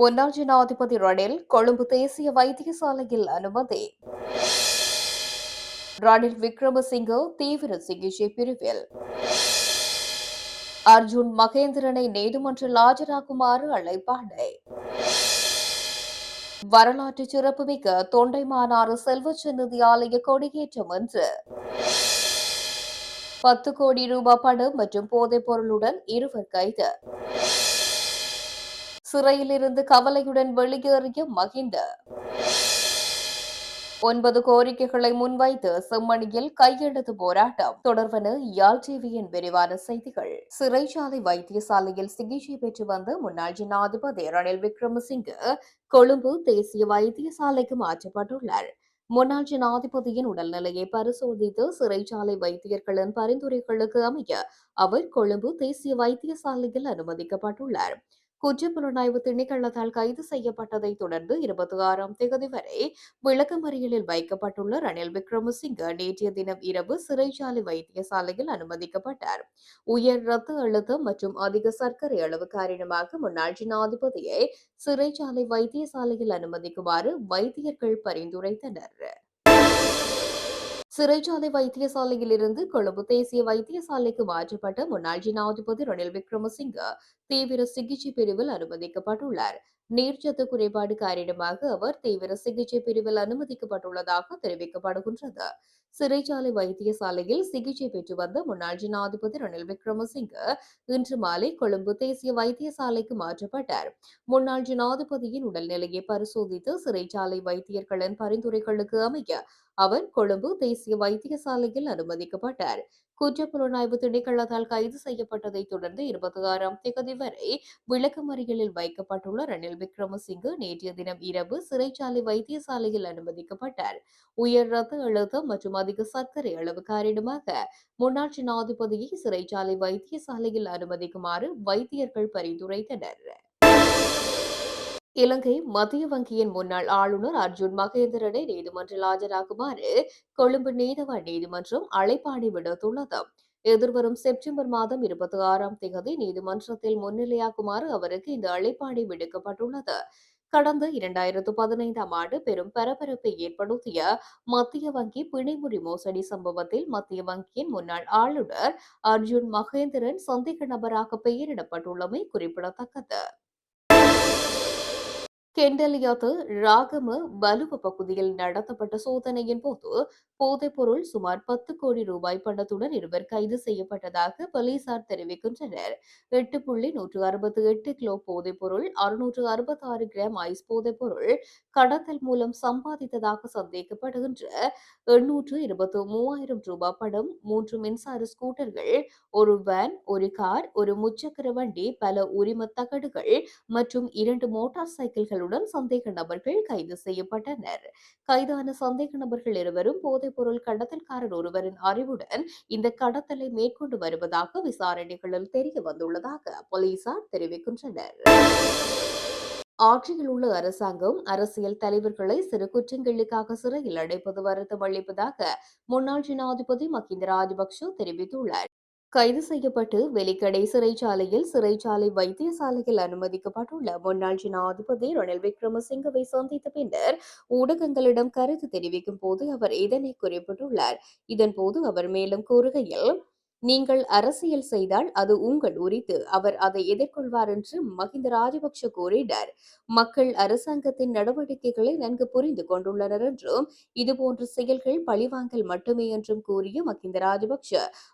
முன்னாள் ஜனாதிபதி ரணில் கொழும்பு தேசிய வைத்தியசாலையில் அனுமதி. ரணில் விக்ரமசிங்க தீவிர சிகிச்சை பிரிவில். அர்ஜுன் மகேந்திரனை நீதிமன்றில் ஆஜராகுமாறு அழைப்பாணை. வரலாற்று சிறப்புமிக்க தொண்டைமானாறு செல்வச்சந்நிதி ஆலய கொடியேற்றம் என்று பத்து கோடி ரூபாய் பணம் மற்றும் போதைப் பொருளுடன் இருவர் கைது. சிறையிலிருந்து கவலையுடன் வெளியேறிய மகிந்த. ஒன்பது கோரிக்கைகளை முன்வைத்து செம்மணியில் கையெழுத்து போராட்டம். தொடர்வன யாழ் டிவியின் விரிவான செய்திகள். சிறைச்சாலை வைத்தியசாலையில் சிகிச்சை பெற்று வந்த முன்னாள் ஜனாதிபதி ரணில் விக்ரமசிங்கே கொழும்பு தேசிய வைத்தியசாலைக்கு மாற்றப்பட்டுள்ளார். முன்னாள் ஜனாதிபதியின் உடல்நிலையை பரிசோதித்து சிறைச்சாலை வைத்தியர்களின் பரிந்துரைகளுக்கு அமைய அவர் கொழும்பு தேசிய வைத்தியசாலையில் அனுமதிக்கப்பட்டுள்ளார். குற்றப்புலனாய்வு திணைக்களத்தால் கைது செய்யப்பட்டதை தொடர்ந்து இருபத்தி ஆறாம் தேதி வரை விளக்கமறியலில் வைக்கப்பட்டுள்ள ரணில் விக்ரமசிங்க நேற்றைய தினம் இரவு சிறைச்சாலை வைத்தியசாலையில் அனுமதிக்கப்பட்டார். உயர் ரத்த அழுத்தம் மற்றும் அதிக சர்க்கரை அளவு காரணமாக முன்னாள் ஜனாதிபதியை சிறைச்சாலை வைத்தியசாலையில் அனுமதிக்குமாறு வைத்தியர்கள் பரிந்துரைத்தனர். சிறைச்சாலை வைத்தியசாலையில் இருந்து கொழும்பு தேசிய வைத்தியசாலைக்கு மாற்றப்பட்ட முன்னாள் ஜனாதிபதி ரணில் விக்ரமசிங்க தீவிர சிகிச்சை பிரிவில் அனுமதிக்கப்பட்டுள்ளார். நீர்ச்சத்து குறைபாடு காரணமாக அவர் தீவிர சிகிச்சை பிரிவில் அனுமதிக்கப்பட்டுள்ளதாக தெரிவிக்கப்படுகின்றது. சிறைச்சாலை வைத்தியசாலையில் சிகிச்சை பெற்று வந்த முன்னாள் ஜனாதிபதி ரணில் விக்ரமசிங்க இன்று மாலை கொழும்பு தேசிய வைத்தியசாலைக்கு மாற்றப்பட்டார். முன்னாள் ஜனாதிபதியின் உடல்நிலையை பரிசோதித்து சிறைச்சாலை வைத்தியர்களின் பரிந்துரைகளுக்கு அமைய அவர் கொழும்பு தேசிய வைத்தியசாலையில் அனுமதிக்கப்பட்டார். குற்றப்புலனாய்வு திணைக்களத்தால் கைது செய்யப்பட்டதை தொடர்ந்து இருபத்தி ஆறாம் தேதி வரை விளக்கமறியலில் வைக்கப்பட்டுள்ள ரணில் விக்ரமசிங்கு நேற்றைய தினம் இரவு சிறைச்சாலை வைத்தியசாலையில் அனுமதிக்கப்பட்டார். உயர் ரத்த அழுத்தம் மற்றும் அதிக சர்க்கரை அளவு காரணமாக முன்னாள் ஜனாதிபதியை சிறைச்சாலை வைத்தியசாலையில் அனுமதிக்குமாறு வைத்தியர்கள் பரிந்துரைத்தனர். இலங்கை மத்திய வங்கியின் முன்னாள் ஆளுநர் அர்ஜுன் மகேந்திரனை நீதிமன்றில் ஆஜராகுமாறு கொழும்பு நீதவான் நீதிமன்றம் அழைப்பாடி விடுத்துள்ளது. எதிர்வரும் செப்டம்பர் மாதம் இருபத்தி ஆறாம் தேதி நீதிமன்றத்தில் முன்னிலையாகுமாறு அவருக்கு இந்த அழைப்பாணை விடுக்கப்பட்டுள்ளது. கடந்த இரண்டாயிரத்து பதினைந்தாம் ஆண்டு பெரும் பரபரப்பை ஏற்படுத்திய மத்திய வங்கி பிணைமுறி மோசடி சம்பவத்தில் மத்திய வங்கியின் முன்னாள் ஆளுநர் அர்ஜுன் மகேந்திரன் சந்தேக நபராக பெயரிடப்பட்டுள்ளமை குறிப்பிடத்தக்கது. கெண்டலியாத்து ராகம வலுவ பகுதியில் நடத்தப்பட்ட சோதனையின் போது போதைப்பொருள் சுமார் பத்து கோடி ரூபாய் பணத்துடன் இருவர் கைது செய்யப்பட்டதாக போலீசார் தெரிவிக்கின்றனர். எட்டு புள்ளி நூற்று அறுபத்தி எட்டு கிலோ போதைப்பொருள் அறுநூற்று அறுபத்தி ஆறு கிராம் ஐஸ் போதைப்பொருள் கடத்தல் மூலம் சம்பாதித்ததாக சந்தேகப்படுகின்ற எண்ணூற்று இருபத்தி மூவாயிரம் ரூபாய் பணம் மூன்று மின்சார ஸ்கூட்டர்கள் ஒரு வேன் ஒரு கார் ஒரு முச்சக்கர வண்டி பல உரிம தகடுகள் மற்றும் இரண்டு மோட்டார் சைக்கிள்களுடன் சந்தேக நபர்கள் கைது செய்யப்பட்டனர். கைதான சந்தேக நபர்கள் இருவரும் போதைப்பொருள் கடத்தல்காரர் ஒருவரின் அறிவுடன் இந்த கடத்தலை மேற்கொண்டு வருவதாக விசாரணைகளில் தெரிய வந்துள்ளதாக போலீசார் தெரிவிக்கின்றனர். ஆட்சியில் உள்ள அரசாங்கம் அரசியல் தலைவர்களை சிறு குற்றங்களுக்காக சிறையில் அடைப்பது வருத்தம் அளிப்பதாக முன்னாள் ஜனாதிபதி மஹிந்த ராஜபக்ஷ தெரிவித்துள்ளார். கைது செய்யப்பட்டு வெலிக்கடை சிறைச்சாலையில் சிறைச்சாலை வைத்தியசாலையில் அனுமதிக்கப்பட்டுள்ள முன்னாள் ஜனாதிபதி ரணில் விக்ரமசிங்கவை சந்தித்த பின்னர் ஊடகங்களிடம் கருத்து தெரிவிக்கும் போது அவர் இதனை குறிப்பிட்டுள்ளார். இதன்போது அவர் மேலும் கூறுகையில் நீங்கள் அரசியல் செய்தால் அது உங்கள் உரித்து அவர் அதை எதிர்கொள்வார் என்று மஹிந்த ராஜபக்ஷ கூறினார் மக்கள் அரசாங்கத்தின் நடவடிக்கைகளை நன்கு புரிந்து கொண்டுள்ளனர் என்றும் இதுபோன்ற செயல்கள் பழிவாங்கல் மட்டுமே என்றும் கூறிய மஹிந்த ராஜபக்ஷ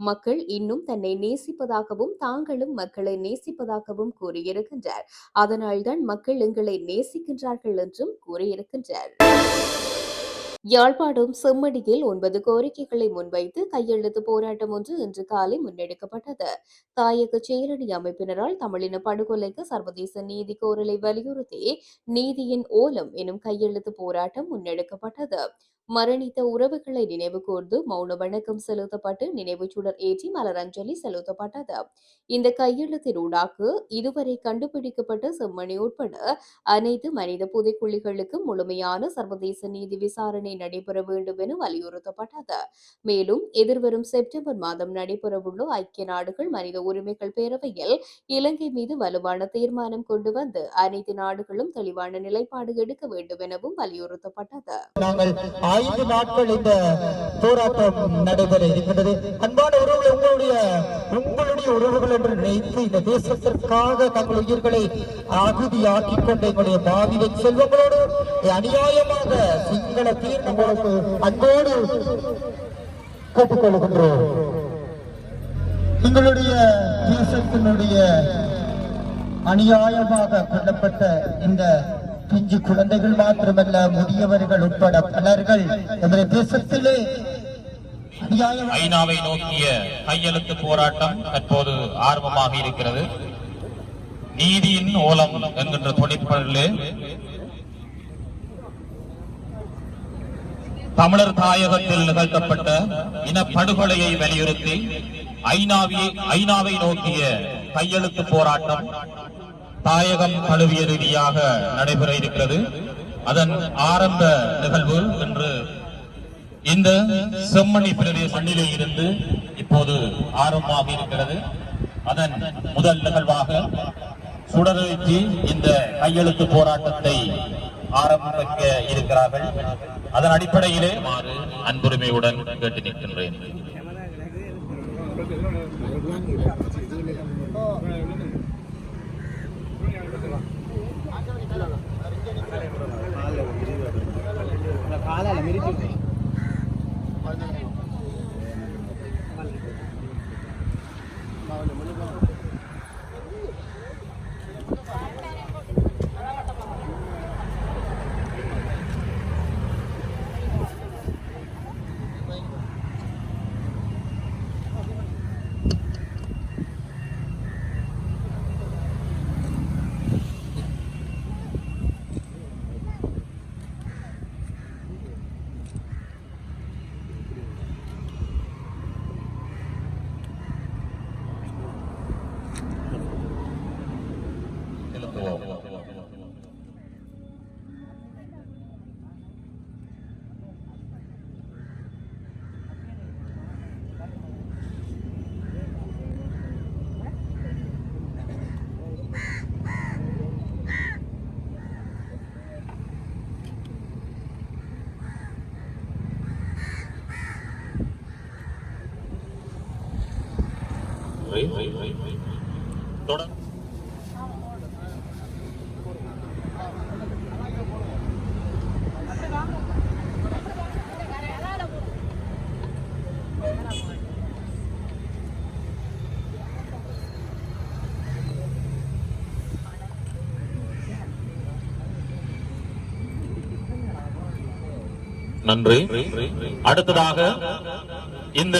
மக்கள் இன்னும் தன்னை நேசிப்பதாகவும் தாங்களும் மக்களை நேசிப்பதாகவும் கூறியிருக்கின்றார். அதனால்தான் மக்கள் எங்களை நேசிக்கின்றார்கள் என்றும் கூறியிருக்கின்றார். யாழ்ப்பாணம் செம்மடியில் ஒன்பது கோரிக்கைகளை முன்வைத்து கையெழுத்து போராட்டம் ஒன்று இன்று காலை முன்னெடுக்கப்பட்டது. தாயக செயலணி அமைப்பினரால் தமிழின படுகொலைக்கு சர்வதேச நீதி கோரலை வலியுறுத்தி நீதியின் ஓலம் எனும் கையெழுத்து போராட்டம் முன்னெடுக்கப்பட்டது. மரணித்த உறவுகளை நினைவு கூர்ந்து மௌன வணக்கம் செலுத்தப்பட்டு நினைவுச் சுடர் ஏற்றி மலரஞ்சலி செலுத்தப்பட்டது இந்த கையெழுத்தினூடாக இதுவரை கண்டுபிடிக்கப்பட்ட செம்மணி உட்பட அனைத்து மனித புதைக்குழிகளுக்கும் முழுமையான சர்வதேச நீதி விசாரணை நடைபெற வேண்டும் என வலியுறுத்தப்பட்டது. மேலும் எதிர்வரும் செப்டம்பர் மாதம் நடைபெறவுள்ள ஐக்கிய நாடுகள் மனித உரிமைகள் பேரவையில் இலங்கை மீது வலுவான தீர்மானம் கொண்டு வந்து அனைத்து நாடுகளும் தெளிவான நிலைப்பாடு எடுக்க வேண்டும் எனவும் வலியுறுத்தப்பட்டது. ஐந்து நாட்கள் இந்த போராட்டம் நடைபெற இருக்கின்றது. அன்பான உறவுகளை உங்களுடைய உங்களுடைய உறவுகள் என்று நினைத்து இந்த தேசத்திற்காக தங்கள் உயிர்களை அகுதியாக்கிக் கொண்ட எங்களுடைய பாவிய செல்வங்களோடு அநியாயமாக சிங்கள தீர்வு உங்களுக்கு அன்போடு கேட்டுக்கொள்கின்றோம் எங்களுடைய தேசத்தினுடைய அநியாயமாக கொல்லப்பட்ட இந்த பிஞ்சு குழந்தைகள் மாத்திரமல்ல முதியவர்கள் உட்பட பலர்கள் எமது தேசத்திலே ஐநாவை நோக்கிய கையெழுத்து போராட்டம் தற்போது ஆர்வமாக இருக்கிறது. நீதியின் ஓலம் என்கின்ற துணைப்பொருளிலே தமிழர் தாயகத்தில் நிகழ்த்தப்பட்ட இனப்படுகொலையை வலியுறுத்தி ஐநாவை ஐநாவை நோக்கிய கையெழுத்து போராட்டம் தாயகம் தழுவிய ரீதியாக நடைபெற இருக்கிறது. அதன் ஆரம்ப நிகழ்வு இன்று இந்த செம்மணி பிரதேச மண்ணிலே இருந்து இப்போது ஆரம்பமாக இருக்கிறது. அதன் முதல் நிகழ்வாக சுடரேற்றி இந்த கையெழுத்து போராட்டத்தை ஆரம்பிக்க இருக்கிறார்கள். அதன் அடிப்படையிலே மாறு அன்புரிமையுடன் கேட்டு நிற்கின்றேன். కాలాలి தொடர். நன்றி. அடுத்ததாக இந்த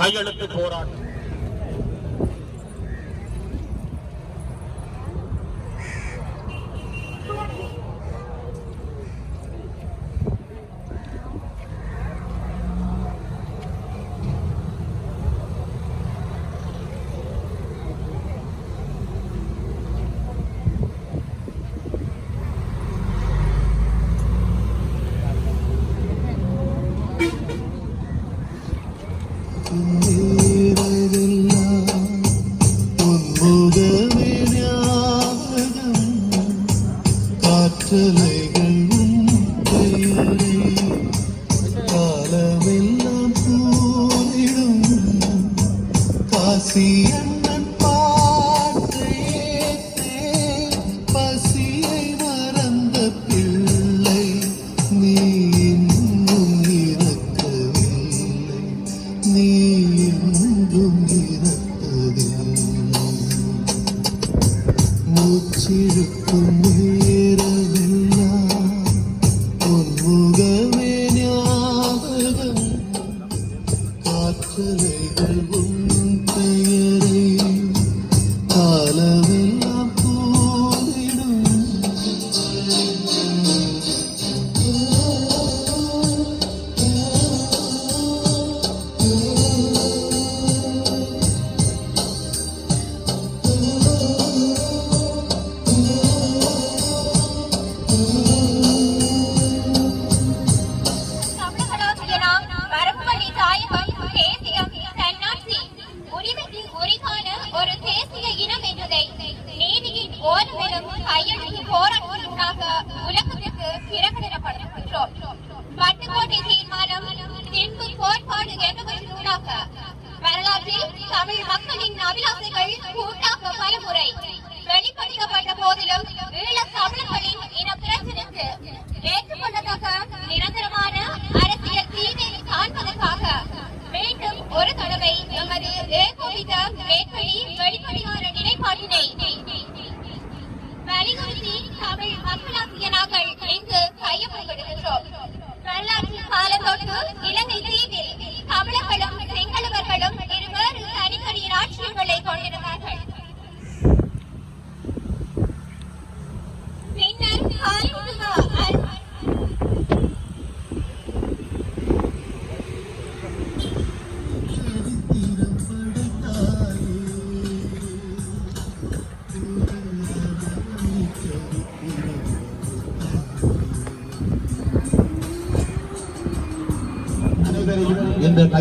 கையெழுத்து போராட்டம். உன்முகமே ஞாபகம் மூச்சிருக்கும்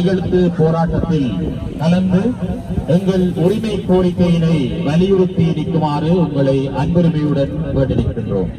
கையெழுத்து போராட்டத்தில் கலந்து எங்கள் உரிமை கோரிக்கையினை வலியுறுத்தி நிற்குமாறு உங்களை அன்புரிமையுடன் வேண்டிருக்கின்றோம்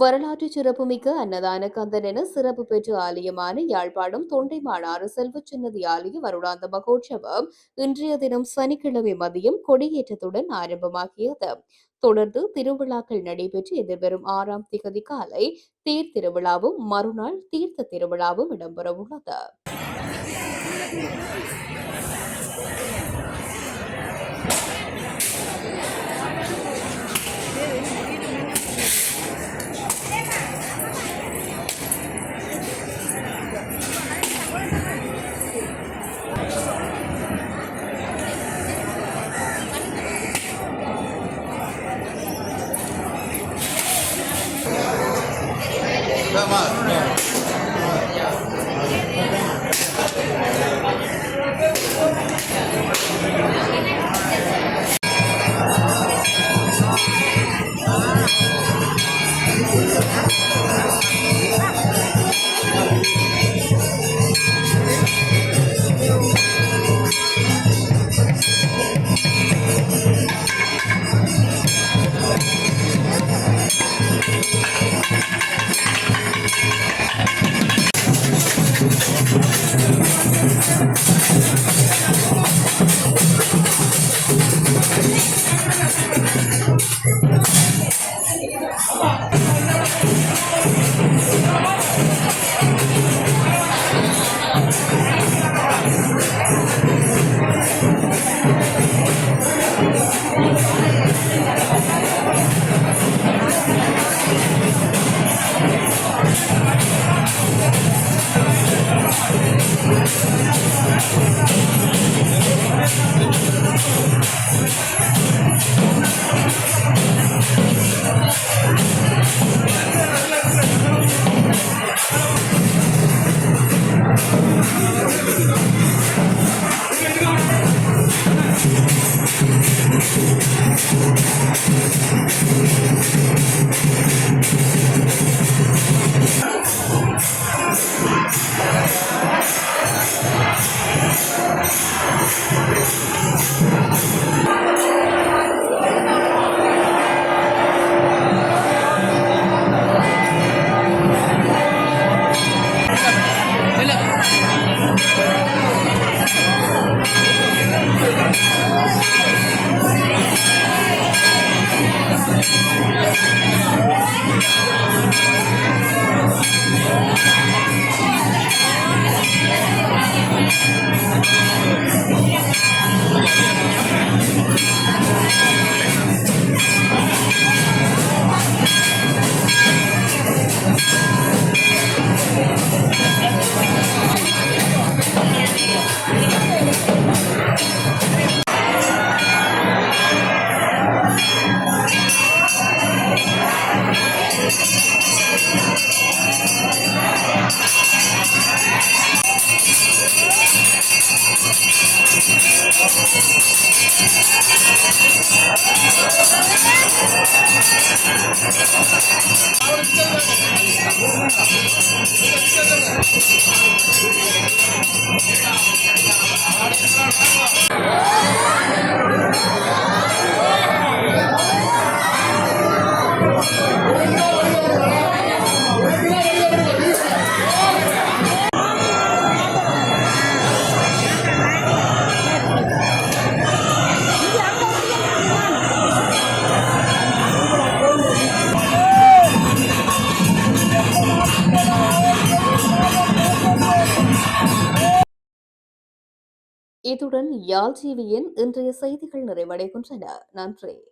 வரலாற்று சிறப்புமிக்க அன்னதான கந்தன் என சிறப்பு பெற்ற ஆலயமான யாழ்ப்பாணம் தொண்டைமானாறு செல்வ சின்னதி ஆலய வருடாந்த மகோற்சவம் இன்றைய தினம் சனிக்கிழமை மதியம் கொடியேற்றத்துடன் ஆரம்பமாகியது. தொடர்ந்து திருவிழாக்கள் நடைபெற்று எதிர்வரும் ஆறாம் திகதி காலை தேர் திருவிழாவும் மறுநாள் தீர்த்த திருவிழாவும் இடம்பெறவுள்ளது. யாழ் டிவியின் இன்றைய செய்திகள் நிறைவடைகின்றன. நன்றி.